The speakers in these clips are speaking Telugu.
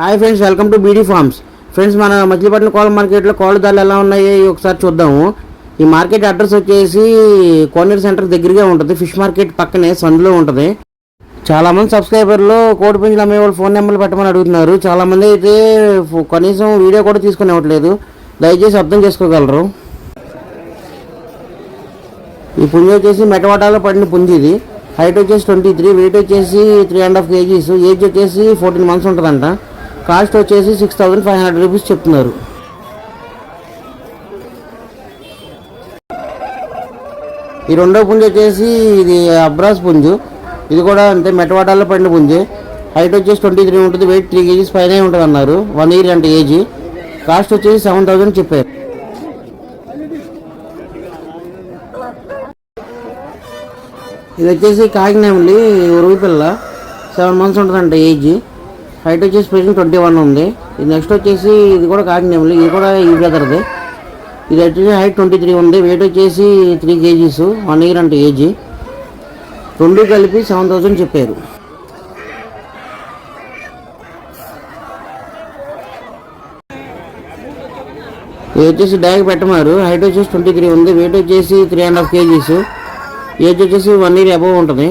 Hi friends welcome to B D farms friends మన మచిలీపట్నం కోళ్ళ మార్కెట్లో కోళ్ళ ధరలు ఎలా ఉన్నాయి ఒకసారి చూద్దాము. ఈ మార్కెట్ అడ్రస్ వచ్చేసి కోనేరు సెంటర్ దగ్గరగా ఉంటుంది. ఫిష్ మార్కెట్ పక్కనే సందులో ఉంటుంది. చాలామంది సబ్స్క్రైబర్లు కోడి పుంజులు అమ్మే వాళ్ళు ఫోన్ నెంబర్లు పెట్టమని అడుగుతున్నారు. చాలామంది అయితే కనీసం వీడియో కూడా తీసుకుని ఇవ్వట్లేదు. దయచేసి అర్థం చేసుకోగలరు. ఈ పుంజి వచ్చేసి మెటవాటాలో పడిన పుంజి ఇది. హైట్ వచ్చేసి ట్వంటీ త్రీ వెయిట్ వచ్చేసి three and half KGs. Age వచ్చేసి ఫోర్టీన్ మంత్స్ ఉంటుందంట. కాస్ట్ వచ్చేసి six thousand five hundred rupees చెప్తున్నారు. ఈ రెండో పుంజు వచ్చేసి ఇది అబ్రాస్ పుంజు. ఇది కూడా అంతే మెటవాటాలో పడిన పుంజు. హైట్ వచ్చేసి ట్వంటీ త్రీ ఉంటుంది వెయిట్ త్రీ కేజీస్ పైనే ఉంటుంది అన్నారు. వన్ ఇయర్ అంటే ఏజ్ కాస్ట్ వచ్చేసి సెవెన్ థౌజండ్ చెప్పారు. ఇది వచ్చేసి కాకినామలి ఉరుగు పిల్ల. సెవెన్ మంత్స్ ఉంటుందంట ఏజ్ హైట్ వచ్చేసి ప్రెసెంట్ ట్వంటీ వన్ ఉంది. ఇది నెక్స్ట్ వచ్చేసి ఇది కూడా కాకినామలి ఇది కూడా ఈ బ్రదర్ది ఇది వచ్చేసి హైట్ ట్వంటీ త్రీ ఉంది. వెయిట్ వచ్చేసి త్రీ కేజీస్ వన్ ఇయర్ అంటే ఏజీ రెండు కలిపి సెవెన్ థౌజండ్ చెప్పారు. ఇది వచ్చేసి డైరెక్ట్ పెట్టమారు హైట్ వచ్చేసి ట్వంటీ త్రీ ఉంది. వెయిట్ వచ్చేసి three and half KGs age వచ్చేసి వన్ ఇయర్ అబవ్ ఉంటుంది.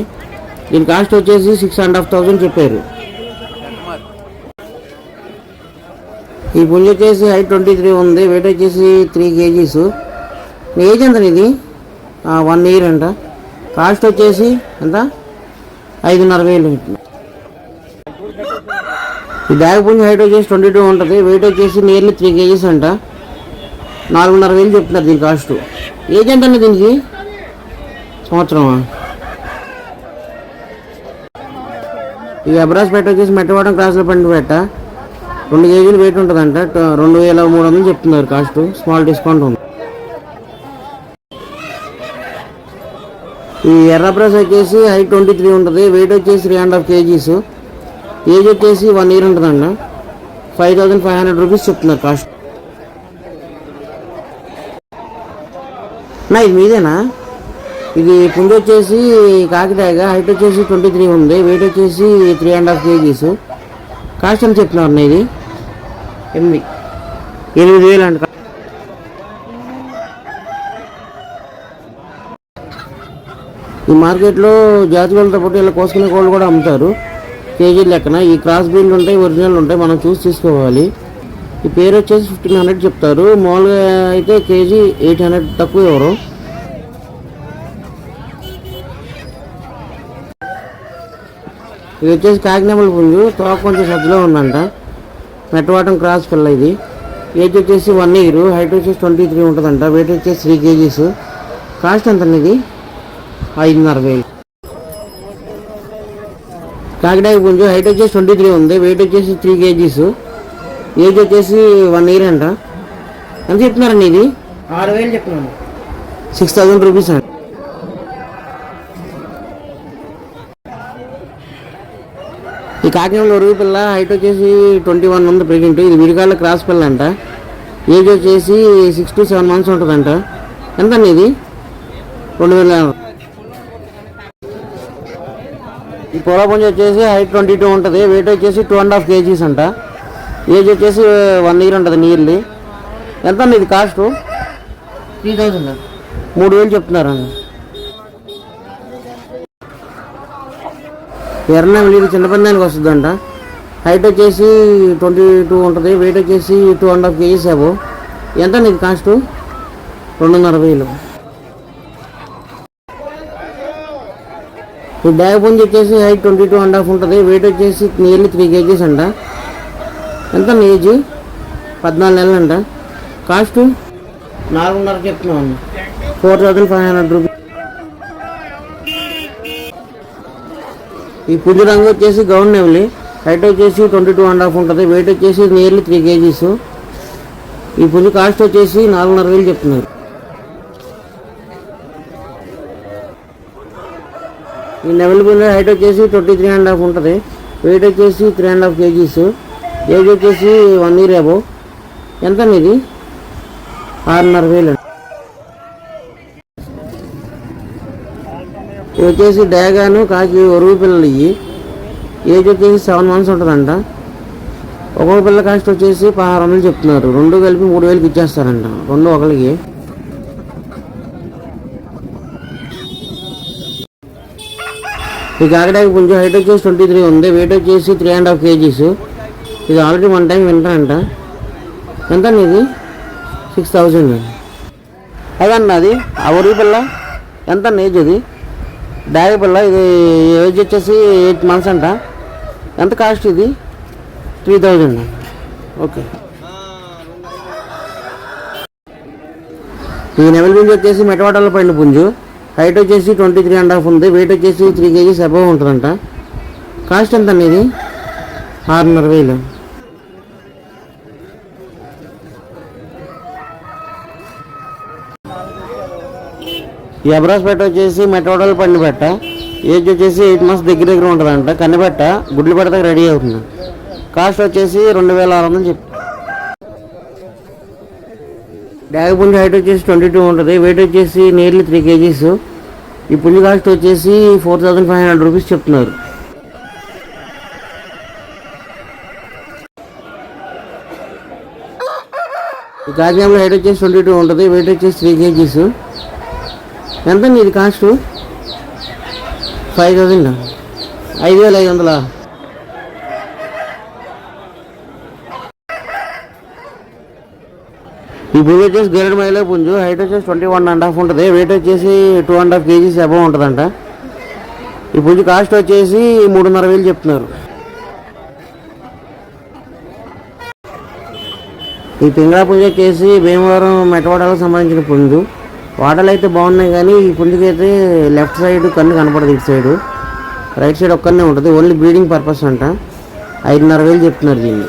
దీని కాస్ట్ వచ్చేసి సిక్స్ అండ్ హాఫ్ థౌసండ్ చెప్పారు. ఈ పుంజ వచ్చేసి హైట్ ట్వంటీ త్రీ ఉంది వెయిట్ వచ్చేసి త్రీ కేజీస్. ఏజ్ ఎంత ఇది వన్ ఇయర్ అంట. కాస్ట్ వచ్చేసి ఎంత? ఐదున్నర వేలు. ఈ బ్యాగ్ పుంజ హైట్ వచ్చేసి ట్వంటీ టూ ఉంటుంది వెయిట్ వచ్చేసి నియర్లీ త్రీ కేజీస్ అంట. నాలుగున్నర వేలు చెప్తున్నారు దీని కాస్ట్. ఏజ్ ఎంత అండి దీనికి? సంవత్సరమా? ఈ అబ్రాస్ పెట్ట వచ్చేసి మెట్టవాడం క్రాస్లో పండి పెట్ట రెండు కేజీలు వెయిట్ ఉంటుందంట. రెండు వేల మూడు వందలు చెప్తున్నారు కాస్ట్. స్మాల్ డిస్కౌంట్ ఉంది. ఈ ఎర్ర బ్రష్ వచ్చేసి హైట్ ట్వంటీ త్రీ ఉంటుంది. వెయిట్ వచ్చేసి three and half KGs. Age వచ్చేసి వన్ ఇయర్ ఉంటుందంట. Five thousand five hundred rupees చెప్తున్నారు కాస్ట్. నా ఇది మీదేనా? ఇది పుంజ వచ్చేసి కాకిటాగా హైట్ వచ్చేసి ట్వంటీ త్రీ ఉంది. వెయిట్ వచ్చేసి three and half KGs. Cost అని చెప్తున్నారు అన్న ఇది? ఎనిమిది. ఎనిమిది వేలు అంట. ఈ మార్కెట్లో జాతి కోళ్ళతో పాటు ఇలా కోసుకునే కోళ్ళు కూడా అమ్ముతారు. కేజీ లెక్కన ఈ క్రాస్ బీళ్ళు ఉంటాయి ఒరిజినల్ ఉంటాయి మనం చూసి తీసుకోవాలి. ఈ పేరు వచ్చేసి ఫిఫ్టీన్ హండ్రెడ్ చెప్తారు. మామూలుగా అయితే కేజీ ఎయిట్ హండ్రెడ్ తక్కువ ఎవరు? ఇది వచ్చేసి కాకినామల పుంజు తోక కొంచెం సజ్జలో ఉందంట. మెట్టవాటం క్రాస్ పిల్ల ఇది. ఏజ్ వచ్చేసి వన్ ఇయర్ హైట్ వచ్చేసి ట్వంటీ త్రీ ఉంటుందంట. వెయిట్ వచ్చేసి త్రీ కేజీస్ కాస్ట్ ఎంత ఇది? ఐదున్నర వేలు. కాకినాయ పుంజు హైట్ వచ్చేసి ట్వంటీ త్రీ ఉంది. వెయిట్ వచ్చేసి త్రీ కేజీస్ ఏజ్ వచ్చేసి వన్ ఇయర్ అంట. ఎంత చెప్తున్నారండి ఇది? ఆరు వేలు చెప్తున్నాను. సిక్స్ థౌజండ్ రూపీస్ అండి ఈ కాకినాడలో ఒరుగు పిల్ల హైట్ వచ్చేసి ట్వంటీ వన్ ఉంది ప్రెగ్నెంట్. ఇది విడికాళ్ళ క్రాస్ పిల్ల అంట. ఏజ్ వచ్చేసి సిక్స్ టు సెవెన్ మంత్స్ ఉంటుందంట. ఎంత అండి ఇది? రెండు వేల ఈ పొల పుంజ వచ్చేసి హైట్ ట్వంటీ టూ ఉంటుంది. వెయిట్ వచ్చేసి టూ అండ్ హాఫ్ కేజీస్ అంట. ఏజ్ వచ్చేసి వన్ ఇయర్ ఉంటుంది నియర్లీ ఎంత అండి ఇది కాస్ట్ త్రీ థౌసండ్ మూడు వేలు చెప్తున్నారండి. ఎర్రనెల్లి ఇది చిన్న వస్తుంది వస్తుందంట. హైట్ వచ్చేసి ట్వంటీ టూ ఉంటుంది. వెయిట్ వచ్చేసి టూ అండ్ హాఫ్ కేజీస్ ఏవో ఎంత నీకు కాస్ట్ రెండున్నర వేలు. ఈ బ్యాగ్ పుంజి వచ్చేసి height twenty two and half ఉంటుంది. వెయిట్ వచ్చేసి నియర్లీ త్రీ కేజీస్ అంట. ఎంత ఏజ్ పద్నాలుగు నెలలు అంట కాస్ట్ నాలుగున్నర చెప్తున్నాం four thousand five hundred rupees ఈ పుంజు రంగు వచ్చేసి గౌన్ నెవలి. హైట్ వచ్చేసి ట్వంటీ టూ అండ్ హాఫ్ ఉంటుంది. వెయిట్ వచ్చేసి నియర్లీ త్రీ కేజీస్ ఈ పుంజు కాస్ట్ వచ్చేసి నాలుగున్నర వేలు చెప్తున్నారు. ఈ నెవల్ పుంజు హైట్ వచ్చేసి ట్వంటీ త్రీ అండ్ హాఫ్ ఉంటుంది. వెయిట్ వచ్చేసి three and half KGs age వచ్చేసి వన్ ఇయర్ అబో ఎంత ఇది ఆరున్నర వేలు ఇవి వచ్చేసి డయాగాను కాకి ఒరుగు పిల్లలు ఇవి ఏజ్ వచ్చేసి సెవెన్ మంత్స్ ఉంటుందంట. ఒక్కొక్క పిల్ల కాస్ట్ వచ్చేసి పదహారు వందలు చెప్తున్నారు. రెండు కలిపి మూడు వేలకి ఇచ్చేస్తారంట. రెండు ఒకరికి ఈ కాకడాకి కొంచెం హైట్ వచ్చేసి ట్వంటీ త్రీ ఉంది. వెయిట్ వచ్చేసి త్రీ అండ్ హాఫ్ కేజీస్ ఇది ఆల్రెడీ వన్ టైం వింటానంట. ఎంత అండి ఇది? సిక్స్ థౌజండ్ అదన్న అది. ఆ ఉరి పిల్ల? ఎంత ఏజ్ అది? డాగి పిల్ల ఇది ఏజ్ వచ్చేసి ఎయిట్ మంత్స్ అంట. ఎంత కాస్ట్ ఇది? త్రీ థౌజండ్ ఓకే ఈ నెమలి పుంజు వచ్చేసి మెటవాటలో పడిన పుంజు. హైట్ వచ్చేసి ట్వంటీ త్రీ అండ్ హాఫ్ ఉంది. వెయిట్ వచ్చేసి త్రీ కేజీస్ అబవ్ ఉంటుందంట. కాస్ట్ ఎంత అండి ఇది? ఆరున్నర వేలు. ఈ అబ్రాస్పేట వచ్చేసి మెటోడల్ పండిపెట్ట పెట్ట ఏజ్ వచ్చేసి ఎయిట్ మంత్స్ దగ్గర దగ్గర ఉంటుందంట. కన్నెపెట్ట గుడ్లు పెడతా రెడీ అవుతుంది. కాస్ట్ వచ్చేసి రెండు వేల ఆరు వందలు చెప్పి. డాగ్ పుంజు హైట్ వచ్చేసి ట్వంటీ టూ ఉంటుంది. వెయిట్ వచ్చేసి నియర్లీ త్రీ కేజీస్. ఈ పుంజు కాస్ట్ వచ్చేసి four thousand five hundred rupees చెప్తున్నారు. ఈ కాకినాడలో హైట్ వచ్చేసి ట్వంటీ టూ ఉంటుంది. వెయిట్ వచ్చేసి త్రీ కేజీస్. ఎంత ఇది కాస్ట్ ఫైవ్ థౌజండ్ ఐదు వేల ఐదు వందలా? ఈ పుంజు వచ్చేసి గెరడ్ మైలో పుంజు హైట్ వచ్చేసి ట్వంటీ వన్ అండ్ హాఫ్ ఉంటుంది. వెయిట్ వచ్చేసి two and half KGs above ఉంటుందంట. ఈ పుంజు కాస్ట్ వచ్చేసి మూడున్నర వేలు చెప్తున్నారు. ఈ పింగళ పుంజు వచ్చేసి భీమవరం మెటవాడలకు సంబంధించిన పుంజు. వాటర్లు అయితే బాగున్నాయి కానీ ఈ పుంజుకి అయితే లెఫ్ట్ సైడ్ కన్ను కనపడదు ఇటు సైడ్. రైట్ సైడ్ ఒక్కనే ఉంటుంది ఓన్లీ బ్రీడింగ్ పర్పస్ అంట. ఐదున్నర వేలు చెప్తున్నారు దీన్ని.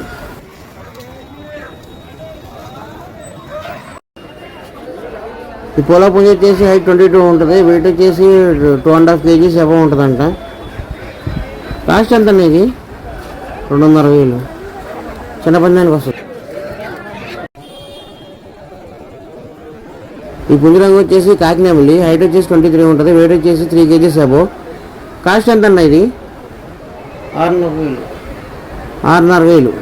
ఈ పూల పుంజ వచ్చేసి హైట్ ట్వంటీ టూ ఉంటుంది వెయిట్ వచ్చేసి two and half KGs above ఉంటుందంట. కాస్ట్ ఎంత ఇది రెండున్నర వేలు. చిన్న పందానికి వస్తుంది. ఈ పుంజు రంగు వచ్చేసి కాకినామల్లి హైట్ వచ్చేసి ట్వంటీ త్రీ ఉంటుంది. వెయిట్ వచ్చేసి త్రీ కేజీస్ అబో కాస్ట్ ఎంత అన్న ఇది? ఆరున్నర వేలు. ఆరున్నర వేలు.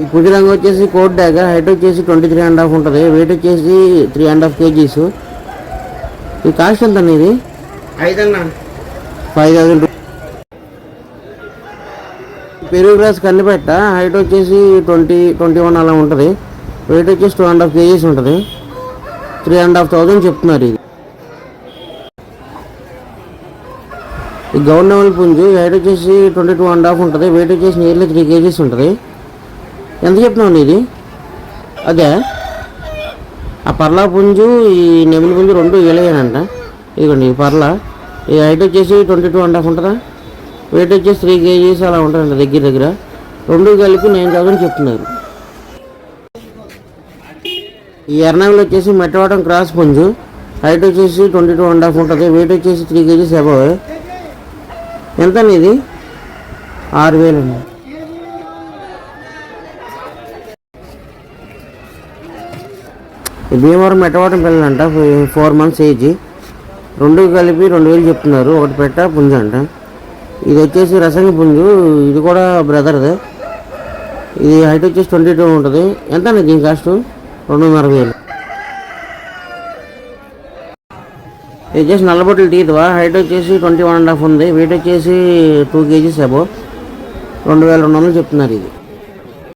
ఈ పుంజు రంగు వచ్చేసి కోట్ డాగ హైట్ వచ్చేసి ట్వంటీ త్రీ అండ్ హాఫ్ ఉంటుంది. వెయిట్ వచ్చేసి త్రీ అండ్ హాఫ్ కేజీస్ ఈ కాస్ట్ ఎంత అన్న ఇది? ఐదన్నా. ఫైవ్ థౌసండ్ పెరుగు గ్రాస్ కల్లిపెట్ట హైట్ వచ్చేసి ట్వంటీ ట్వంటీ వన్ అలా ఉంటుంది. వెయిట్ వచ్చేసి టూ అండ్ హాఫ్ కేజీస్ ఉంటుంది. త్రీ అండ్ హాఫ్ థౌజండ్ చెప్తున్నారు ఇది. ఈ గవర్నమెంట్ పుంజు హైట్ వచ్చేసి ట్వంటీ టూ అండ్ హాఫ్ ఉంటుంది. వెయిట్ వచ్చేసి నియర్లీ త్రీ కేజీస్ ఉంటుంది. ఎంత చెప్తున్నావు ఇది అదే. ఆ పర్లా పుంజు ఈ నెమిలి పుంజు రెండు వేలేనంట ఇదిగోండి ఈ పర్ల. ఈ హైట్ వచ్చేసి ట్వంటీ టూ అండ్ హాఫ్ ఉంటుందా? వెయిట్ వచ్చేసి త్రీ కేజీస్ అలా ఉంటుందంట దగ్గర దగ్గర. రెండు కలిపి నైన్ థౌసండ్ చెప్తున్నారు. ఈ ఎర్నాకులు వచ్చేసి మెట్టవాటం క్రాస్ పుంజు. హైట్ వచ్చేసి ట్వంటీ టూ అండ్ హాఫ్ ఉంటుంది. వెయిట్ వచ్చేసి త్రీ కేజీస్ అబవ్. ఎంత ఇది? ఆరు వేలు అండి. భీమవరం మెట్టవాటం పిల్లలంట ఫోర్ మంత్స్ ఏజ్. రెండు కలిపి రెండు వేలు చెప్తున్నారు. ఒకటి పెట్ట పుంజు అంట. ఇది వచ్చేసి రసంగి పుంజు ఇది కూడా బ్రదర్ది ఇది హైట్ వచ్చేసి ట్వంటీ టూ ఉంటుంది. ఎంత అండి దీని కాస్ట్ రెండున్నర వేలు. ఇది వచ్చేసి నల్లబొట్టలు టీత్వా హైట్ వచ్చేసి ట్వంటీ వన్ అండ్ హాఫ్ ఉంది. వెయిట్ వచ్చేసి టూ కేజీస్ అబో రెండు వేల రెండు వందలు చెప్తున్నారు ఇది.